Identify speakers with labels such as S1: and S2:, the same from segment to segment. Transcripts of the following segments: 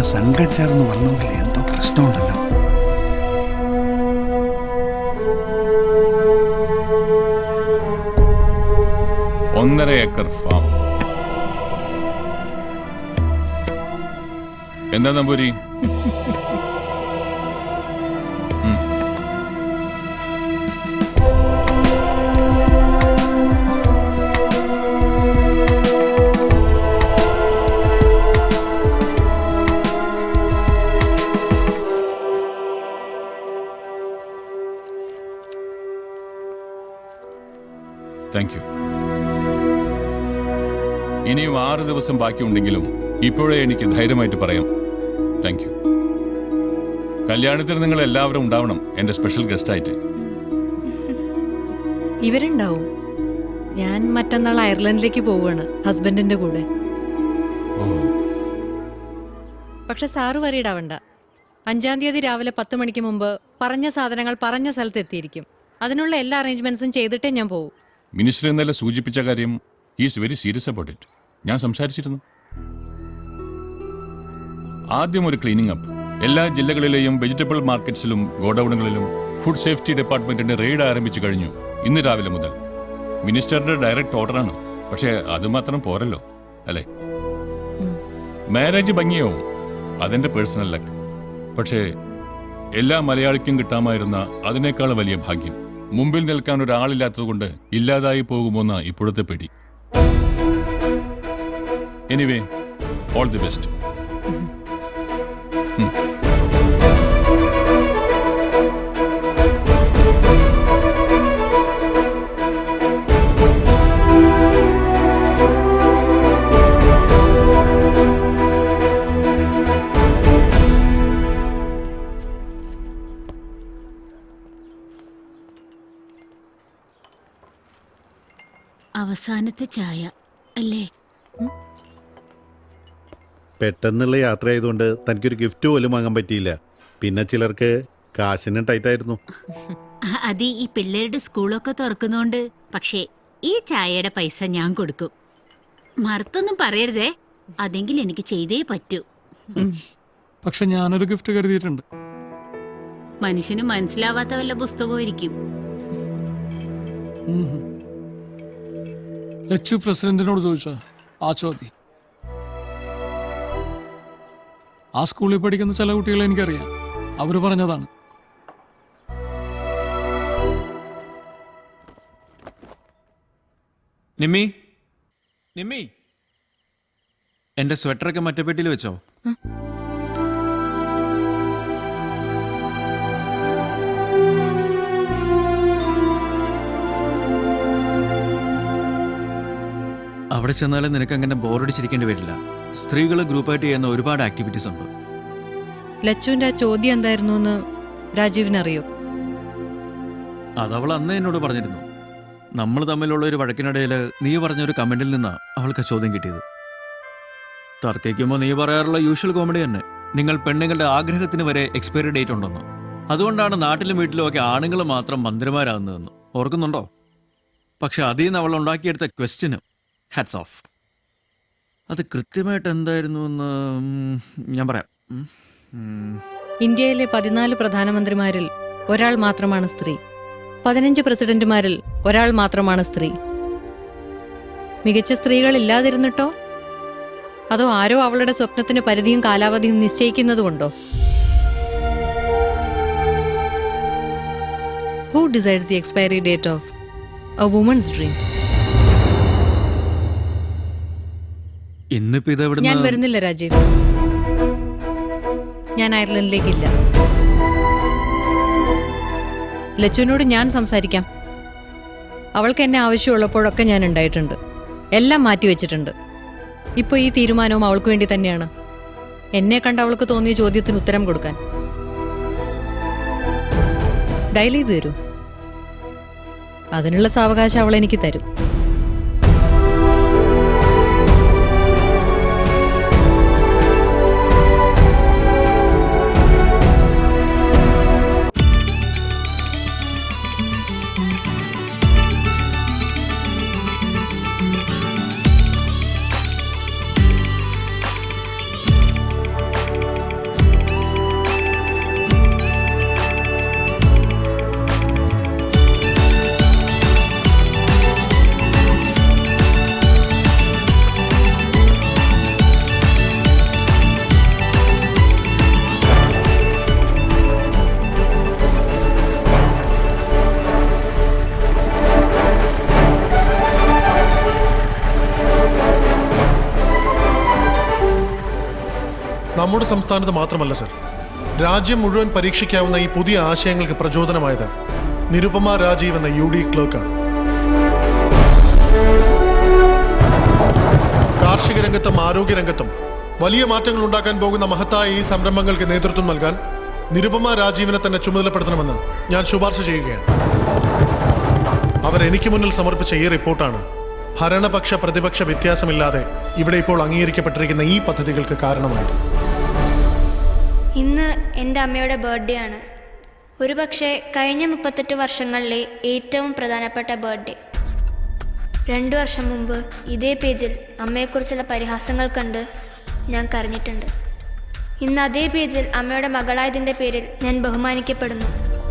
S1: തങ്കച്ചേർന്ന് വരണമെങ്കിൽ എന്തോ പ്രശ്നമുണ്ടല്ലോ.
S2: ഒന്നര ഏക്കർ ഫാം. എന്താ നമ്പൂരി? താങ്ക് യു ഇനിയും ആറ് ദിവസം ബാക്കിയുണ്ടെങ്കിലും ഇപ്പോഴേ എനിക്ക് ധൈര്യമായിട്ട് പറയാം. താങ്ക് യു കല്യാണത്തിന് നിങ്ങൾ എല്ലാവരും ഉണ്ടാവണം എന്റെ സ്പെഷ്യൽ ഗസ്റ്റ് ആയിട്ട്.
S3: ഇവരുണ്ടാവും. ഞാൻ മറ്റന്നാൾ അയർലൻഡിലേക്ക് പോവുകയാണ് ഹസ്ബൻഡിന്റെ കൂടെ. പക്ഷെ സാറ് വരീടാവണ്ട അഞ്ചാം തീയതി രാവിലെ പത്ത് മണിക്ക് മുമ്പ് പറഞ്ഞ സാധനങ്ങൾ പറഞ്ഞ സ്ഥലത്ത് എത്തിയിരിക്കും. അതിനുള്ള എല്ലാ അറേഞ്ച്മെന്റ്സും ചെയ്തിട്ടേ ഞാൻ പോവും.
S2: മിനിസ്റ്റർ ഇന്നലെ സൂചിപ്പിച്ച കാര്യം? Is very serious about it ഞാൻ സംസാരിച്ചിരുന്നു. ആദ്യം ഒരു ക്ലീനിങ് അപ്പ് എല്ലാ ജില്ലകളിലെയും വെജിറ്റബിൾ മാർക്കറ്റ്സിലും ഗോഡൌണുകളിലും ഫുഡ് സേഫ്റ്റി ഡിപ്പാർട്ട്മെന്റിന്റെ റെയ്ഡ് ആരംഭിച്ചു കഴിഞ്ഞു ഇന്ന് രാവിലെ മുതൽ. മിനിസ്റ്ററുടെ ഡയറക്റ്റ് ഓർഡറാണ് പക്ഷേ അതുമാത്രം പോരല്ലോ അല്ലേ? മാരേജ് ഭംഗിയാവും അതെന്റെ പേഴ്സണൽ ലക്ക് പക്ഷേ എല്ലാ മലയാളിക്കും കിട്ടാമായിരുന്ന അതിനേക്കാൾ വലിയ ഭാഗ്യം. മുമ്പിൽ നിൽക്കാൻ ഒരാളില്ലാത്തതുകൊണ്ട് ഇല്ലാതായി പോകുമോന്ന് ഇപ്പോഴത്തെ പേടി. എനിവേ ഓൾ ദി ബെസ്റ്റ്
S4: അവസാനത്തെ ചായ അല്ലേ?
S5: പെട്ടെന്നുള്ള യാത്ര ആയതുകൊണ്ട് തനിക്കൊരു ഗിഫ്റ്റ് പോലും വാങ്ങാൻ പറ്റിയില്ല. പിന്നെ ചിലർക്ക് കാശിന് ടൈറ്റായിരുന്നു
S4: അത് ഈ പിള്ളേരുടെ സ്കൂളൊക്കെ തുറക്കുന്നോണ്ട്. പക്ഷേ ഈ ചായയുടെ പൈസ ഞാൻ കൊടുക്കും. മറുത്തൊന്നും പറയരുതേ. അതെങ്കിൽ എനിക്ക് ചെയ്തേ പറ്റൂ.
S6: പക്ഷെ ഞാനൊരു ഗിഫ്റ്റ് കരുതിയിട്ടുണ്ട്.
S4: മനുഷ്യന് മനസ്സിലാവാത്ത വല്ല പുസ്തകവും
S6: ലച്ചു പ്രസിഡന്റിനോട് ചോദിച്ചാ ആ ചോദ്യം. ആ സ്കൂളിൽ പഠിക്കുന്ന ചില കുട്ടികളെ എനിക്കറിയാം. അവർ പറഞ്ഞതാണ്.
S7: നിമ്മി? നിമ്മി? എന്റെ സ്വെറ്ററൊക്കെ മറ്റേ പെട്ടിയിൽ വെച്ചോ? അവിടെ ചെന്നാലും നിനക്ക് അങ്ങനെ ബോറടിച്ചിരിക്കേണ്ടി വരില്ല. സ്ത്രീകൾ ഗ്രൂപ്പായിട്ട് ചെയ്യുന്ന ഒരുപാട് ആക്ടിവിറ്റീസ് ഉണ്ട്.
S3: ലച്ചുവിന്റെ ആ ചോദ്യം എന്തായിരുന്നു എന്ന് രാജീവിന്
S7: അറിയോ അത് അവൾ അന്ന് എന്നോട് പറഞ്ഞിരുന്നു. നമ്മൾ തമ്മിലുള്ള ഒരു വഴക്കിനിടയിൽ നീ പറഞ്ഞ ഒരു കമന്റിൽ നിന്നാ അവൾക്ക് ചോദ്യം കിട്ടിയത്. തർക്കിക്കുമ്പോൾ നീ പറയാറുള്ള യൂഷ്വൽ കോമഡി തന്നെ. നിങ്ങൾ പെണ്ണുങ്ങളുടെ ആഗ്രഹത്തിന് വരെ എക്സ്പയറി ഡേറ്റ് ഉണ്ടെന്ന്. അതുകൊണ്ടാണ് നാട്ടിലും വീട്ടിലും ഒക്കെ ആണുങ്ങൾ മാത്രം മന്ത്രിമാരാകുന്നതെന്ന്. ഓർക്കുന്നുണ്ടോ? പക്ഷെ അതിൽ നിന്ന് അവൾ ഉണ്ടാക്കിയെടുത്ത ക്വസ്റ്റ്യന് ഹാറ്റ്സ് ഓഫ് അത് കൃത്യമായിട്ട് എന്തായിരുന്നു എന്ന് ഞാൻ പറയാം.
S3: ഇന്ത്യയിലെ പതിനാല് പ്രധാനമന്ത്രിമാരിൽ ഒരാൾ മാത്രമാണ് സ്ത്രീ. പതിനഞ്ച് പ്രസിഡന്റുമാരിൽ ഒരാൾ മാത്രമാണ് സ്ത്രീ. മികച്ച സ്ത്രീകൾ ഇല്ലാതിരുന്നിട്ടോ അതോ ആരോ അവളുടെ സ്വപ്നത്തിന് പരിധിയും കാലാവധിയും നിശ്ചയിക്കുന്നതുകൊണ്ടോ? Who decides the expiry date of a woman's dream ഞാൻ വരുന്നില്ല രാജീവ്. ഞാൻ അയർലൻഡിലേക്കില്ല. ലച്ചുവിനോട് ഞാൻ സംസാരിക്കാം. അവൾക്ക് എന്നെ ആവശ്യമുള്ളപ്പോഴൊക്കെ ഞാൻ ഉണ്ടായിട്ടുണ്ട്. എല്ലാം മാറ്റിവെച്ചിട്ടുണ്ട് ഇപ്പോൾ ഈ തീരുമാനവും അവൾക്ക് വേണ്ടി തന്നെയാണ്. എന്നെ കണ്ട് അവൾക്ക് തോന്നിയ ചോദ്യത്തിന് ഉത്തരം കൊടുക്കാൻ. ഡയൽ ചെയ്ത് തരൂ. അതിനുള്ള സാവകാശം അവൾ എനിക്ക് തരും.
S8: നമ്മുടെ സംസ്ഥാനത്ത് മാത്രമല്ല സർ. രാജ്യം മുഴുവൻ പരീക്ഷിക്കാവുന്ന ഈ പുതിയ ആശയങ്ങൾക്ക് പ്രചോദനമായത് നിരുപമ രാജീവ് എന്ന യു ഡി ക്ലർക്കാണ് കാർഷിക രംഗത്തും ആരോഗ്യരംഗത്തും വലിയ മാറ്റങ്ങൾ ഉണ്ടാക്കാൻ പോകുന്ന മഹത്തായ ഈ സംരംഭങ്ങൾക്ക് നേതൃത്വം നൽകാൻ നിരുപമ രാജീവിനെ തന്നെ ചുമതലപ്പെടുത്തണമെന്ന് ഞാൻ ശുപാർശ ചെയ്യുകയാണ്. അവർ എനിക്ക് മുന്നിൽ സമർപ്പിച്ച ഈ റിപ്പോർട്ടാണ് ഭരണപക്ഷ പ്രതിപക്ഷ വ്യത്യാസമില്ലാതെ ഇവിടെ ഇപ്പോൾ അംഗീകരിക്കപ്പെട്ടിരിക്കുന്ന ഈ പദ്ധതികൾക്ക് കാരണമായത്.
S9: ഇന്ന് എന്റെ അമ്മയുടെ ബർത്ത്ഡേ ആണ്. ഒരുപക്ഷെ കഴിഞ്ഞ മുപ്പത്തെട്ട് വർഷങ്ങളിലെ ഏറ്റവും പ്രധാനപ്പെട്ട ബർത്ത്ഡേ. രണ്ടു വർഷം മുമ്പ് ഇതേ പേജിൽ അമ്മയെക്കുറിച്ചുള്ള പരിഹാസങ്ങൾ കണ്ട് ഞാൻ കരഞ്ഞിട്ടുണ്ട്. ഇന്ന് അതേ പേജിൽ അമ്മയുടെ മകളായതിന്റെ പേരിൽ ഞാൻ ബഹുമാനിക്കപ്പെടുന്നു.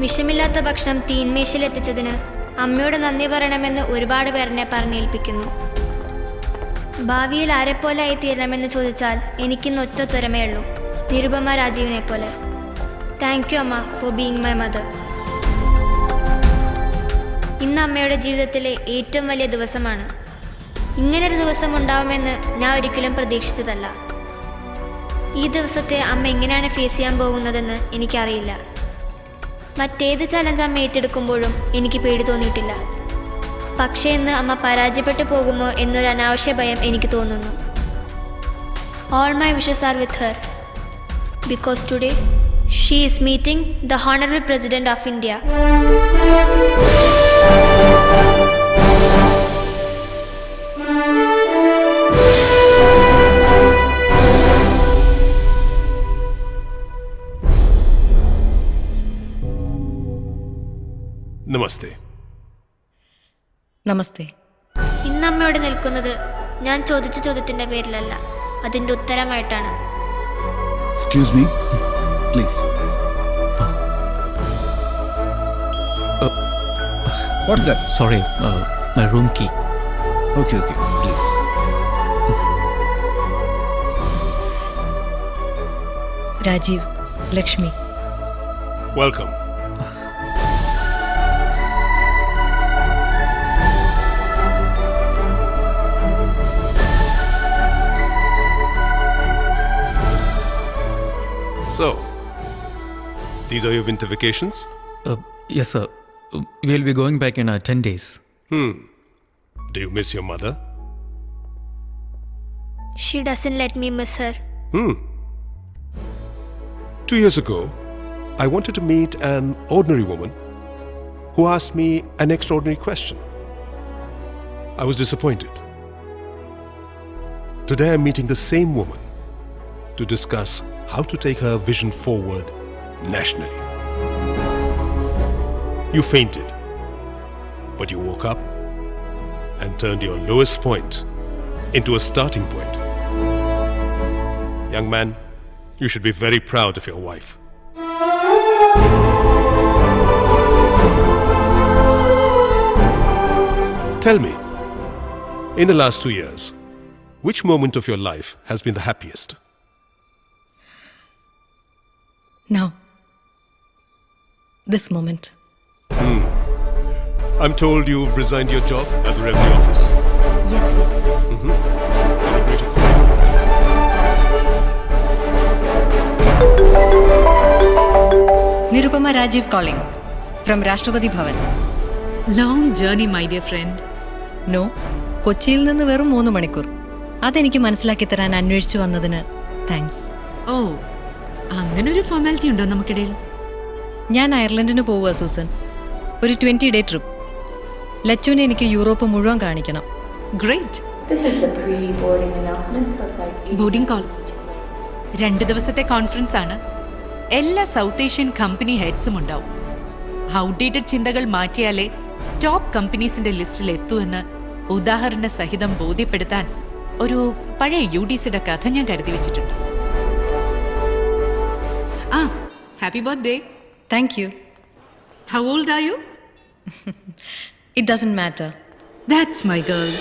S9: വിഷമില്ലാത്ത ഭക്ഷണം തീന്മേശയിൽ എത്തിച്ചതിന് അമ്മയോട് നന്ദി പറയണമെന്ന് ഒരുപാട് പേരെന്നെ പറഞ്ഞേൽപ്പിക്കുന്നു. ഭാവിയിൽ ആരെപ്പോലെ ആയി തീരണമെന്ന് ചോദിച്ചാൽ എനിക്കിന്ന് ഒറ്റ തുരമേ ഉള്ളൂ. നിരുപമ രാജീവിനെ പോലെ. Thank you amma for being my mother ഇന്ന് അമ്മയുടെ ജീവിതത്തിലെ ഏറ്റവും വലിയ ദിവസമാണ്. ഇങ്ങനൊരു ദിവസം ഉണ്ടാവുമെന്ന് ഞാൻ ഒരിക്കലും പ്രതീക്ഷിച്ചതല്ല. ഈ ദിവസത്തെ അമ്മ എങ്ങനെയാണ് ഫേസ് ചെയ്യാൻ പോകുന്നതെന്ന് എനിക്കറിയില്ല. മറ്റേത് ചലഞ്ച് അമ്മ ഏറ്റെടുക്കുമ്പോഴും എനിക്ക് പേടി തോന്നിയിട്ടില്ല. പക്ഷേ ഇന്ന് അമ്മ പരാജയപ്പെട്ടു പോകുമോ എന്നൊരു അനാവശ്യ ഭയം എനിക്ക് തോന്നുന്നു. All my wishes are with her because today she is meeting the Honorable President of India.
S10: നമസ്തേ
S3: നമസ്തേ
S9: ഇന്ന് അമ്മയോട് നിൽക്കുന്നത് ഞാൻ ചോദിച്ച ചോദ്യത്തിന്റെ പേരിലല്ല. അതിന്റെ ഉത്തരമായിട്ടാണ്.
S1: Excuse me, please. Uh, What's
S7: that? Sorry, uh, my
S1: room key. Okay,
S3: okay, please.
S10: Rajiv, Lakshmi. Welcome. These are your winter vacations?
S7: Uh, yes, sir. We'll be going back in uh, 10 days. Hmm.
S10: Do you miss your mother?
S9: She doesn't let me miss her. Hmm.
S10: Two years ago, I wanted to meet an ordinary woman who asked me an extraordinary question. I was disappointed. Today I'm meeting the same woman to discuss how to take her vision forward nationally. You fainted, but you woke up and turned your lowest point into a starting point. Young man, you should be very proud of your wife. Tell me, in the last two years, which moment of your life has been the happiest?
S3: Now, this moment.
S10: I'm told you've resigned your job at the Revenue Office.
S3: Yes, sir.
S10: Congratulations.
S3: Nirupama Rajeev calling from Rashtrapati Bhavan
S4: long journey my dear friend
S3: no കൊച്ചിയിൽ നിന്ന് വെറും മൂന്ന് മണിക്കൂർ അതെനിക്ക് മനസ്സിലാക്കി തരാൻ അന്വേഷിച്ചു വന്നതിന് താങ്ക്സ്
S4: ഓ അങ്ങനൊരു ഫോർമാലിറ്റി ഉണ്ടോ നമുക്കിടയിൽ
S3: ഞാൻ അയർലൻഡിന് പോവുക സൂസൻ. ഒരു ട്വന്റി ഡേ ട്രിപ്പ്. ലച്ചുവിനെ എനിക്ക് യൂറോപ്പ് മുഴുവൻ കാണിക്കണം.
S4: ഗ്രേറ്റ് ബോർഡിംഗ് കോൾ രണ്ട് ദിവസത്തെ കോൺഫറൻസ് ആണ്. എല്ലാ സൗത്ത് ഏഷ്യൻ കമ്പനി ഹെഡ്സും ഉണ്ടാവും. ഔട്ട്ഡേറ്റഡ് ചിന്തകൾ മാറ്റിയാലേ ടോപ്പ് കമ്പനീസിന്റെ ലിസ്റ്റിൽ എത്തൂ എന്ന് ഉദാഹരണ സഹിതം ബോധ്യപ്പെടുത്താൻ ഒരു പഴയ യു ഡി സിയുടെ കഥ ഞാൻ കരുതി വെച്ചിട്ടുണ്ട്. ആ happy birthday
S3: Thank you.
S4: How old are you?
S3: it doesn't matter.
S4: That's my girl.